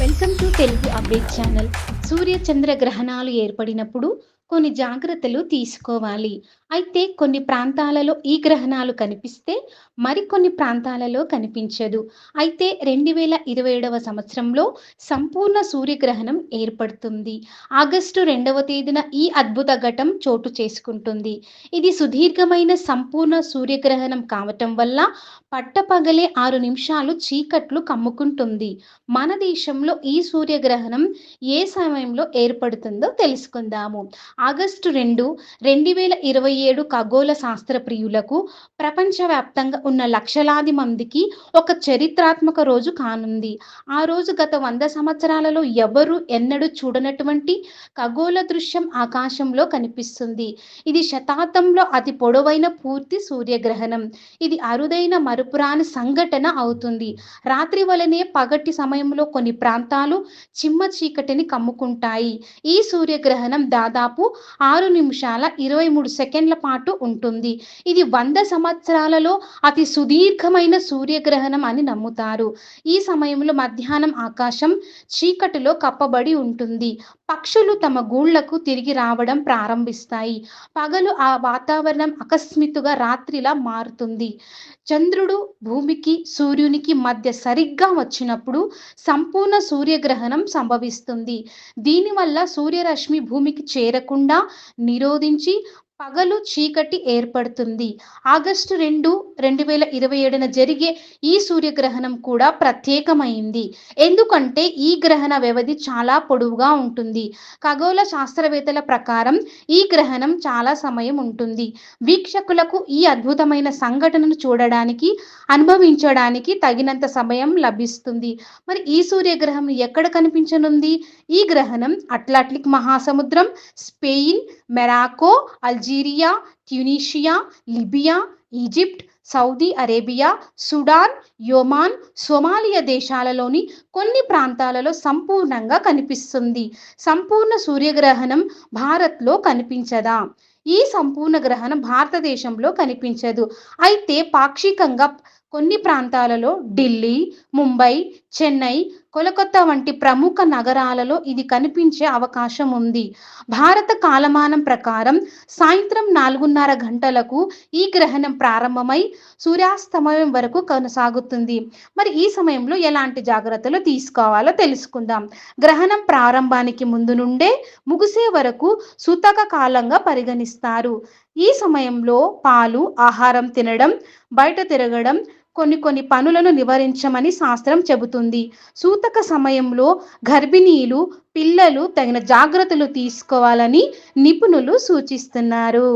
Welcome to Telugu update channel. సూర్య చంద్ర గ్రహణాలు ఏర్పడినప్పుడు కొన్ని జాగ్రత్తలు తీసుకోవాలి. అయితే కొన్ని ప్రాంతాలలో ఈ గ్రహణాలు కనిపిస్తే మరికొన్ని ప్రాంతాలలో కనిపించదు. అయితే రెండు వేల ఇరవై ఏడవ సంవత్సరంలో సంపూర్ణ సూర్యగ్రహణం ఏర్పడుతుంది. ఆగస్టు రెండవ తేదీన ఈ అద్భుత ఘటం చోటు చేసుకుంటుంది. ఇది సుదీర్ఘమైన సంపూర్ణ సూర్యగ్రహణం కావటం వల్ల పట్టపగలే ఆరు నిమిషాలు చీకట్లు కమ్ముకుంటుంది. మన దేశంలో ఈ సూర్యగ్రహణం ఏ సమయంలో ఏర్పడుతుందో తెలుసుకుందాము. ఆగస్టు రెండు రెండు వేల ఇరవై ఏడు ఖగోళ శాస్త్ర ప్రియులకు ప్రపంచవ్యాప్తంగా ఉన్న లక్షలాది మందికి ఒక చరిత్రాత్మక రోజు కానుంది. ఆ రోజు గత వంద సంవత్సరాలలో ఎవరు ఎన్నడూ చూడనటువంటి ఖగోళ దృశ్యం ఆకాశంలో కనిపిస్తుంది. ఇది శతాబ్దంలో అతి పొడవైన పూర్తి సూర్యగ్రహణం. ఇది అరుదైన మరుపురాని సంఘటన అవుతుంది. రాత్రి వలనే పగటి సమయంలో కొన్ని ప్రాంతాలు చిమ్మ చీకటిని కమ్ముకుంటాయి. ఈ సూర్యగ్రహణం దాదాపు ఆరు నిమిషాల ఇరవై మూడు సెకండ్ సెకండ్ల పాటు ఉంటుంది. ఇది వంద సంవత్సరాలలో అతి సుదీర్ఘమైన సూర్యగ్రహణం అని నమ్ముతారు. ఈ సమయంలో మధ్యాహ్నం ఆకాశం చీకటిలో కప్పబడి ఉంటుంది. పక్షులు తమ గూళ్ళకు తిరిగి రావడం ప్రారంభిస్తాయి. పగలు ఆ వాతావరణం అకస్మితుగా రాత్రిలా మారుతుంది. చంద్రుడు భూమికి సూర్యునికి మధ్య సరిగ్గా వచ్చినప్పుడు సంపూర్ణ సూర్యగ్రహణం సంభవిస్తుంది. దీనివల్ల సూర్యరశ్మి భూమికి చేరకుండా నిరోధించి పగలు చీకటి ఏర్పడుతుంది. ఆగస్టు రెండు రెండు వేల ఇరవై ఏడున జరిగే ఈ సూర్యగ్రహణం కూడా ప్రత్యేకమైంది. ఎందుకంటే ఈ గ్రహణ వ్యవధి చాలా పొడవుగా ఉంటుంది. ఖగోళ శాస్త్రవేత్తల ప్రకారం ఈ గ్రహణం చాలా సమయం ఉంటుంది. వీక్షకులకు ఈ అద్భుతమైన సంఘటనను చూడడానికి అనుభవించడానికి తగినంత సమయం లభిస్తుంది. మరి ఈ సూర్యగ్రహం ఎక్కడ కనిపించనుంది? ఈ గ్రహణం అట్లాంటిక్ మహాసముద్రం Spain Morocco Algeria Tunisia Libya Egypt Saudi Arabia Sudan Yemen Somalia దేశాలలోని కొన్ని ప్రాంతాలలో సంపూర్ణంగా కనిపిస్తుంది. సంపూర్ణ సూర్యగ్రహణం భారత్లో కనిపించదా? ఈ సంపూర్ణ గ్రహణం భారతదేశంలో కనిపించదు. అయితే పాక్షికంగా కొన్ని ప్రాంతాలలో ఢిల్లీ ముంబై చెన్నై కొలకత్తా వంటి ప్రముఖ నగరాలలో ఇది కనిపించే అవకాశం ఉంది. భారత కాలమానం ప్రకారం సాయంత్రం నాలుగున్నర గంటలకు ఈ గ్రహణం ప్రారంభమై సూర్యాస్తమయం వరకు కొనసాగుతుంది. మరి ఈ సమయంలో ఎలాంటి జాగ్రత్తలు తీసుకోవాలో తెలుసుకుందాం. గ్రహణం ప్రారంభానికి ముందు నుండే ముగిసే వరకు సూతక కాలంగా పరిగణిస్తారు. ఈ సమయంలో పాలు ఆహారం తినడం బయట తిరగడం కొన్ని కొన్ని పనులను నివారించమని శాస్త్రం చెబుతుంది. సూతక సమయంలో గర్భిణీలు పిల్లలు తగిన జాగ్రత్తలు తీసుకోవాలని నిపుణులు సూచిస్తున్నారు.